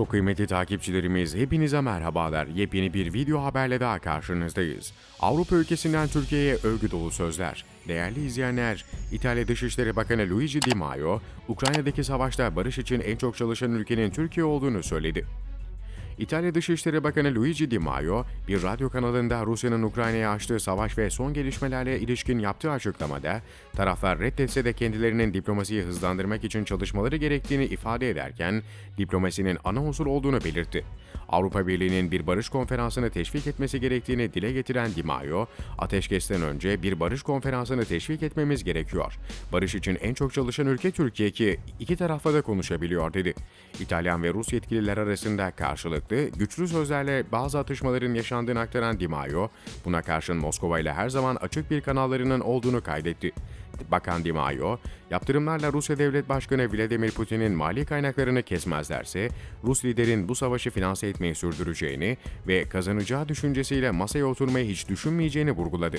Çok kıymetli takipçilerimiz hepinize merhabalar. Yepyeni bir video haberle daha karşınızdayız. Avrupa ülkesinden Türkiye'ye övgü dolu sözler. Değerli izleyenler, İtalya Dışişleri Bakanı Luigi Di Maio, Ukrayna'daki savaşta barış için en çok çalışan ülkenin Türkiye olduğunu söyledi. İtalya Dışişleri Bakanı Luigi Di Maio, bir radyo kanalında Rusya'nın Ukrayna'ya açtığı savaş ve son gelişmelerle ilişkin yaptığı açıklamada, taraflar reddetse de kendilerinin diplomasiyi hızlandırmak için çalışmaları gerektiğini ifade ederken, diplomasinin ana unsur olduğunu belirtti. Avrupa Birliği'nin bir barış konferansını teşvik etmesi gerektiğini dile getiren Di Maio, ateşkesten önce bir barış konferansını teşvik etmemiz gerekiyor. Barış için en çok çalışan ülke Türkiye ki iki tarafla da konuşabiliyor dedi. İtalyan ve Rus yetkililer arasında karşılıklı güçlü sözlerle bazı atışmaların yaşandığını aktaran Di Maio, buna karşın Moskova ile her zaman açık bir kanallarının olduğunu kaydetti. Bakan Di Maio, yaptırımlarla Rusya Devlet Başkanı Vladimir Putin'in mali kaynaklarını kesmezlerse, Rus liderin bu savaşı finanse etmeyi sürdüreceğini ve kazanacağı düşüncesiyle masaya oturmayı hiç düşünmeyeceğini vurguladı.